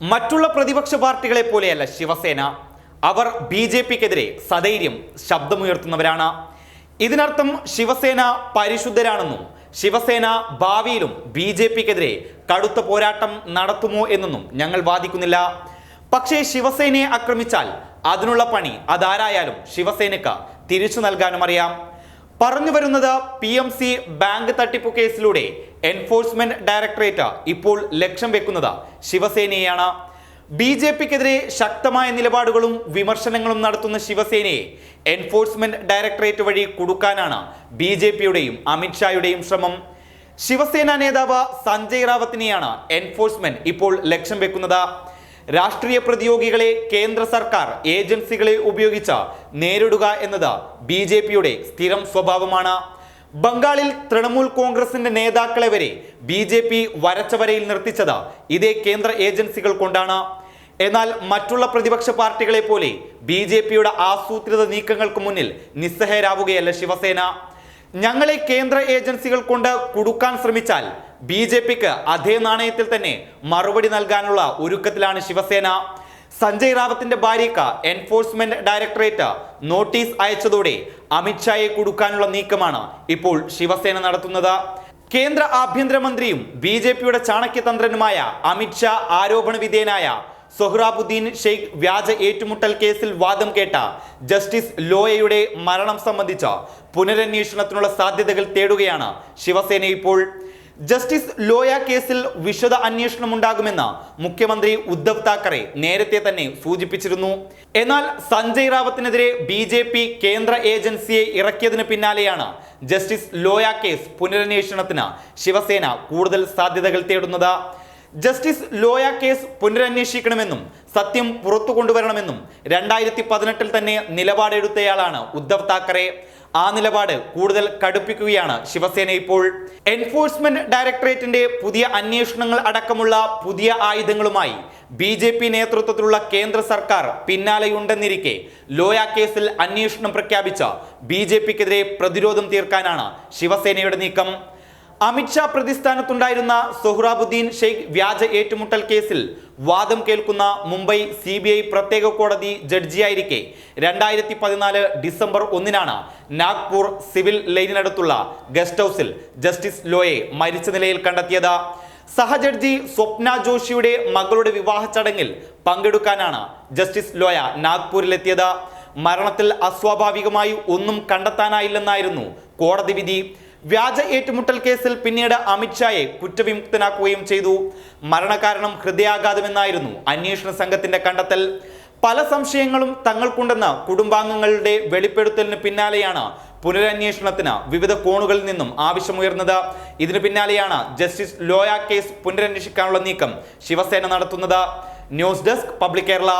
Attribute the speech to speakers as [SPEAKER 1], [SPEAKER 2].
[SPEAKER 1] മറ്റുള്ള പ്രതിപക്ഷ പാർട്ടികളെ പോലെയല്ല ശിവസേന. അവർ ബി ജെ പിക്കെതിരെ സധൈര്യം ശബ്ദമുയർത്തുന്നവരാണ്. ഇതിനർത്ഥം ശിവസേന പരിശുദ്ധരാണെന്നും ശിവസേന ഭാവിയിലും ബി ജെ പിക്കെതിരെ കടുത്ത പോരാട്ടം നടത്തുമോ എന്നൊന്നും ഞങ്ങൾ വാദിക്കുന്നില്ല. പക്ഷേ ശിവസേനയെ ആക്രമിച്ചാൽ അതിനുള്ള പണി അതാരായാലും ശിവസേനക്ക് തിരിച്ചു നൽകാനും അറിയാം. പറഞ്ഞു വരുന്നത് പി എം സി ബാങ്ക് തട്ടിപ്പ് കേസിലൂടെ എൻഫോഴ്സ്മെന്റ് ഡയറക്ടറേറ്റ് ഇപ്പോൾ ലക്ഷ്യം വെക്കുന്നത്. ശിവസേനയാണ് ബി ജെ പിക്കെതിരെ ശക്തമായ നിലപാടുകളും വിമർശനങ്ങളും നടത്തുന്ന ശിവസേനയെ എൻഫോഴ്സ്മെന്റ് ഡയറക്ടറേറ്റ് വഴി കുടുക്കാനാണ് ബി ജെ പിയുടെയും അമിത്ഷായുടെയും ശ്രമം. ശിവസേന നേതാവ് സഞ്ജയ് റാവത്തിനെയാണ് എൻഫോഴ്സ്മെന്റ് ഇപ്പോൾ ലക്ഷ്യം വെക്കുന്നത്. രാഷ്ട്രീയ പ്രതിയോഗികളെ കേന്ദ്ര സർക്കാർ ഏജൻസികളെ ഉപയോഗിച്ച് നേരിടുക എന്നത് ബി സ്ഥിരം സ്വഭാവമാണ്. ബംഗാളിൽ തൃണമൂൽ കോൺഗ്രസിന്റെ നേതാക്കളെ വരെ ബി ജെ പി വരച്ചവരയിൽ നിർത്തിച്ചത് ഇതേ കേന്ദ്ര ഏജൻസികൾ കൊണ്ടാണ്. എന്നാൽ മറ്റുള്ള പ്രതിപക്ഷ പാർട്ടികളെ പോലെ ബി ജെ പിയുടെ ആസൂത്രിത നീക്കങ്ങൾക്ക് മുന്നിൽ നിസ്സഹരാവുകയല്ല ശിവസേന. ഞങ്ങളെ കേന്ദ്ര ഏജൻസികൾ കൊണ്ട് കുടുക്കാൻ ശ്രമിച്ചാൽ ബി ജെ പിക്ക് അതേ നാണയത്തിൽ തന്നെ മറുപടി നൽകാനുള്ള ഒരുക്കത്തിലാണ് ശിവസേന. സഞ്ജയ് റാവത്തിന്റെ ഭാര്യയ്ക്ക് എൻഫോഴ്സ്മെന്റ് ഡയറക്ടറേറ്റ് നോട്ടീസ് അയച്ചതോടെ അമിത്ഷായെ കൊടുക്കാനുള്ള നീക്കമാണ് ഇപ്പോൾ ശിവസേന നടത്തുന്നത്. കേന്ദ്ര ആഭ്യന്തരമന്ത്രിയും ബി ജെ പിയുടെ ചാണക്യതന്ത്രനുമായ അമിത്ഷാ ആരോപണ വിധേയനായ സൊഹ്റാബുദ്ദീൻ ഷെയ്ഖ് വ്യാജ ഏറ്റുമുട്ടൽ കേസിൽ വാദം കേട്ട ജസ്റ്റിസ് ലോയയുടെ മരണം സംബന്ധിച്ച പുനരന്വേഷണത്തിനുള്ള സാധ്യതകൾ തേടുകയാണ് ശിവസേന ഇപ്പോൾ. ജസ്റ്റിസ് ലോയ കേസിൽ വിശദ അന്വേഷണം ഉണ്ടാകുമെന്ന് മുഖ്യമന്ത്രി ഉദ്ധവ് താക്കറെ നേരത്തെ തന്നെ സൂചിപ്പിച്ചിരുന്നു. എന്നാൽ സഞ്ജയ് റാവത്തിനെതിരെ ബി ജെ പി കേന്ദ്ര ഏജൻസിയെ ഇറക്കിയതിന് പിന്നാലെയാണ് ജസ്റ്റിസ് ലോയ കേസ് പുനരന്വേഷണത്തിന് ശിവസേന കൂടുതൽ സാധ്യതകൾ തേടുന്നത്. ജസ്റ്റിസ് ലോയ കേസ് പുനരന്വേഷിക്കണമെന്നും സത്യം പുറത്തു കൊണ്ടുവരണമെന്നും രണ്ടായിരത്തി പതിനെട്ടിൽ തന്നെ നിലപാടെടുത്തയാളാണ് ഉദ്ധവ് താക്കറെ. ആ നിലപാട് കൂടുതൽ കടുപ്പിക്കുകയാണ് ശിവസേന ഇപ്പോൾ. എൻഫോഴ്സ്മെന്റ് ഡയറക്ടറേറ്റിന്റെ പുതിയ അന്വേഷണങ്ങൾ അടക്കമുള്ള പുതിയ ആയുധങ്ങളുമായി ബി ജെ പി നേതൃത്വത്തിലുള്ള കേന്ദ്ര സർക്കാർ പിന്നാലെയുണ്ടെന്നിരിക്കെ ലോയ കേസിൽ അന്വേഷണം പ്രഖ്യാപിച്ച ബി ജെ പിക്കെതിരെ പ്രതിരോധം തീർക്കാനാണ് ശിവസേനയുടെ നീക്കം. അമിത്ഷാ പ്രതിസ്ഥാനത്തുണ്ടായിരുന്ന സൊഹ്റാബുദ്ദീൻ ഷെയ്ഖ് വ്യാജ ഏറ്റുമുട്ടൽ കേസിൽ വാദം കേൾക്കുന്ന മുംബൈ സി ബി ഐ പ്രത്യേക കോടതി ജഡ്ജിയായിരിക്കെ. രണ്ടായിരത്തി പതിനാല് ഡിസംബർ ഒന്നിനാണ് നാഗ്പൂർ സിവിൽ ലൈനിനടുത്തുള്ള ഗസ്റ്റ് ഹൗസിൽ ജസ്റ്റിസ് ലോയെ മരിച്ച നിലയിൽ കണ്ടെത്തിയത്. സഹജഡ്ജി സ്വപ്ന ജോഷിയുടെ മകളുടെ വിവാഹ ചടങ്ങിൽ പങ്കെടുക്കാനാണ് ജസ്റ്റിസ് ലോയ നാഗ്പൂരിലെത്തിയത്. മരണത്തിൽ അസ്വാഭാവികമായി ഒന്നും കണ്ടെത്താനായില്ലെന്നായിരുന്നു കോടതി വിധി. വ്യാജ ഏറ്റുമുട്ടൽ കേസിൽ പിന്നീട് അമിത്ഷായെ കുറ്റവിമുക്തനാക്കുകയും ചെയ്തു. മരണകാരണം ഹൃദയാഘാതമെന്നായിരുന്നു അന്വേഷണ സംഘത്തിന്റെ കണ്ടെത്തൽ. പല സംശയങ്ങളും തങ്ങൾക്കുണ്ടെന്ന കുടുംബാംഗങ്ങളുടെ വെളിപ്പെടുത്തലിന് പിന്നാലെയാണ് പുനരന്വേഷണത്തിന് വിവിധ കോണുകളിൽ നിന്നും ആവശ്യമുയർന്നത്. ഇതിനു പിന്നാലെയാണ് ജസ്റ്റിസ് ലോയ കേസ് പുനരന്വേഷിക്കാനുള്ള നീക്കം ശിവസേന നടത്തുന്നത്. News desk public Kerala.